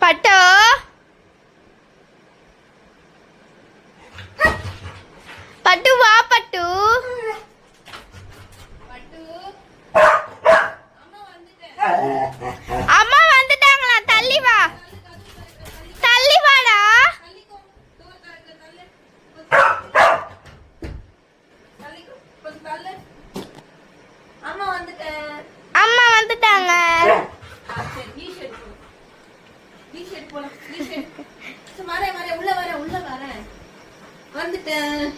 பட்டு? பட்டு வா பட்டு. அம்மா t-shirt போலாம், t-shirt. வரேன், வரேன், உள்ள வரேன், உள்ள வரேன். வந்துட்டேன்